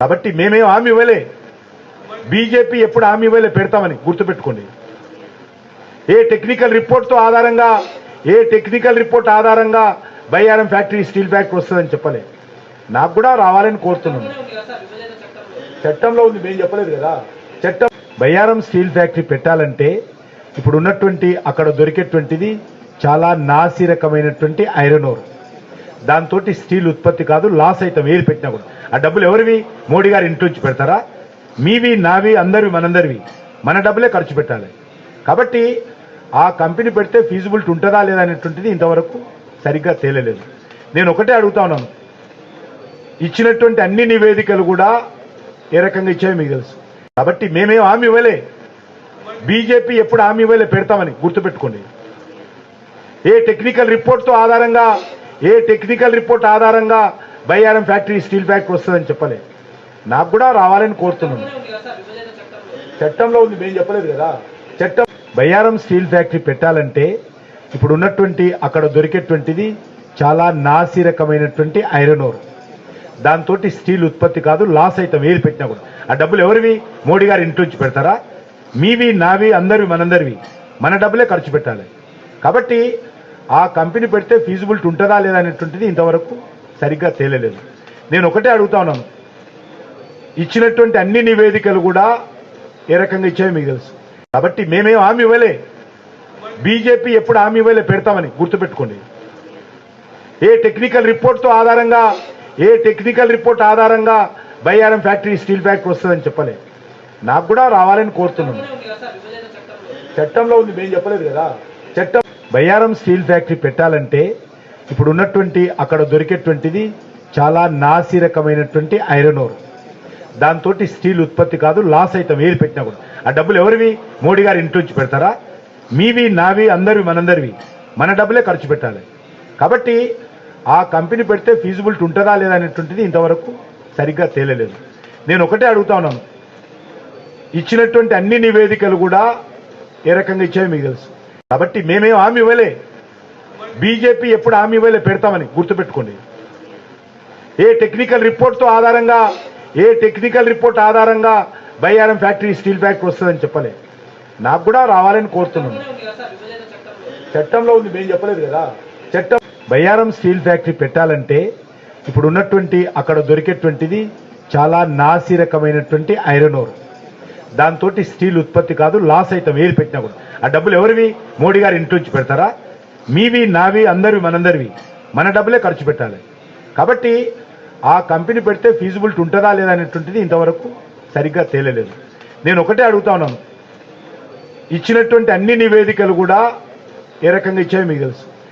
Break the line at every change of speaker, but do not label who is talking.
కాబట్టి మేమేం హామీ ఇవ్వలే. బీజేపీ ఎప్పుడు హామీ ఇవ్వలే పెడతామని గుర్తుపెట్టుకోండి. ఏ టెక్నికల్ రిపోర్ట్తో ఆధారంగా ఏ టెక్నికల్ రిపోర్ట్ ఆధారంగా బయ్యారం ఫ్యాక్టరీ స్టీల్ ఫ్యాక్టరీ వస్తుందని చెప్పలే. నాకు కూడా రావాలని కోరుతున్నాను చట్టంలో ఉంది మేము చెప్పలేదు కదా. చట్టం బయ్యారం స్టీల్ ఫ్యాక్టరీ పెట్టాలంటే ఇప్పుడు ఉన్నటువంటి అక్కడ దొరికేటువంటిది చాలా నాసి రకమైనటువంటి ఐరన్ ఓర్. దాంతో స్టీల్ ఉత్పత్తి కాదు లాస్ అవుతాం ఏది పెట్టినా కూడా. ఆ డబ్బులు ఎవరివి? మోడీ గారు ఇంటి నుంచి పెడతారా? మీవి నావి అందరివి మనందరివి. మన డబ్బులే ఖర్చు పెట్టాలి. కాబట్టి ఆ కంపెనీ పెడితే ఫీజిబిలిటీ ఉంటుందా లేదా అనేటువంటిది ఇంతవరకు సరిగ్గా తేలలేదు. నేను ఒకటే అడుగుతా ఉన్నాను. ఇచ్చినటువంటి అన్ని నివేదికలు కూడా ఏ రకంగా ఇచ్చాయో మీకు తెలుసు. కాబట్టి మేమేం హామీ ఇవ్వలే. బీజేపీ ఎప్పుడు హామీ ఇవ్వలే పెడతామని గుర్తుపెట్టుకోండి. ఏ టెక్నికల్ రిపోర్ట్తో ఆధారంగా ఏ టెక్నికల్ రిపోర్ట్ ఆధారంగా బయ్యారం ఫ్యాక్టరీ స్టీల్ ఫ్యాక్టరీ వస్తుందని చెప్పలే నాకు కూడా రావాలని కోరుతున్నాను. చట్టంలో ఉంది మేము చెప్పలేదు కదా. చట్టం బయ్యారం స్టీల్ ఫ్యాక్టరీ పెట్టాలంటే ఇప్పుడు ఉన్నటువంటి అక్కడ దొరికేటువంటిది చాలా నాసి రకమైనటువంటి ఐరన్ ఓర్. దాంతో స్టీల్ ఉత్పత్తి కాదు లాస్ అవుతాం ఏది పెట్టినా కూడా. ఆ డబ్బులు ఎవరివి? మోడీ గారు ఇంట్లోంచి పెడతారా? మీవి నావి అందరివి మనందరివి. మన డబ్బులే ఖర్చు పెట్టాలి. కాబట్టి ఆ కంపెనీ పెడితే ఫీజిబిలిటీ ఉంటుందా లేదా అనేటువంటిది ఇంతవరకు సరిగ్గా తేలలేదు. నేను ఒకటే అడుగుతా ఉన్నాను. ఇచ్చినటువంటి అన్ని నివేదికలు కూడా ఏ రకంగా ఇచ్చాయో మీకు తెలుసు. కాబట్టి మేమేం హామీ ఇవ్వలే. బీజేపీ ఎప్పుడు హామీ ఇవ్వలే పెడతామని గుర్తుపెట్టుకోండి. ఏ టెక్నికల్ రిపోర్ట్తో ఆధారంగా ఏ టెక్నికల్ రిపోర్ట్ ఆధారంగా బయ్యారం ఫ్యాక్టరీ స్టీల్ ఫ్యాక్టరీ వస్తుందని చెప్పలే. నాకు కూడా రావాలని కోరుతున్నాను. చట్టంలో ఉంది మేము చెప్పలేదు కదా. చట్టం బయ్యారం స్టీల్ ఫ్యాక్టరీ పెట్టాలంటే ఇప్పుడు ఉన్నటువంటి అక్కడ దొరికేటువంటిది చాలా నాసి రకమైనటువంటి ఐరన్ ఓర్. దాంతో స్టీల్ ఉత్పత్తి కాదు లాస్ అవుతాం ఏది పెట్టినా కూడా. ఆ డబ్బులు ఎవరివి? మోడీ గారు ఇంటి నుంచి పెడతారా? మీవి నావి అందరివి మనందరివి. మన డబ్బులే ఖర్చు పెట్టాలి. కాబట్టి ఆ కంపెనీ పెడితే ఫీజిబిలిటీ ఉంటుందా లేదా అనేటువంటిది ఇంతవరకు సరిగ్గా తేలలేదు. నేను ఒకటే అడుగుతా ఉన్నాను. ఇచ్చినటువంటి అన్ని నివేదికలు కూడా ఏ రకంగా ఇచ్చాయో మీకు తెలుసు. కాబట్టి మేమేం హామీ ఇవ్వలే. బీజేపీ ఎప్పుడు హామీ ఇవ్వలే పెడతామని గుర్తుపెట్టుకోండి. ఏ టెక్నికల్ రిపోర్ట్తో ఆధారంగా ఏ టెక్నికల్ రిపోర్ట్ ఆధారంగా బయ్యారం ఫ్యాక్టరీ స్టీల్ ఫ్యాక్టరీ వస్తుందని చెప్పలే. నాకు కూడా రావాలని కోరుతున్నాను చట్టంలో ఉంది మేము చెప్పలేదు కదా. చట్టం బయ్యారం స్టీల్ ఫ్యాక్టరీ పెట్టాలంటే ఇప్పుడు ఉన్నటువంటి అక్కడ దొరికేటువంటిది చాలా నాసి రకమైనటువంటి ఐరన్ ఓర్. దాంతో స్టీల్ ఉత్పత్తి కాదు లాస్ అవుతాం ఏది పెట్టినా కూడా. ఆ డబ్బులు ఎవరివి? మోడీ గారు ఇంటి నుంచి పెడతారా? మీవి నావి అందరివి మనందరివి. మన డబ్బులే ఖర్చు పెట్టాలి. కాబట్టి ఆ కంపెనీ పెడితే ఫీజిబిలిటీ ఉంటుందా లేదా అనేటువంటిది ఇంతవరకు సరిగ్గా తేలలేదు. నేను ఒకటే అడుగుతా ఉన్నాను. ఇచ్చినటువంటి అన్ని నివేదికలు కూడా ఏ రకంగా ఇచ్చాయో మీకు తెలుసు.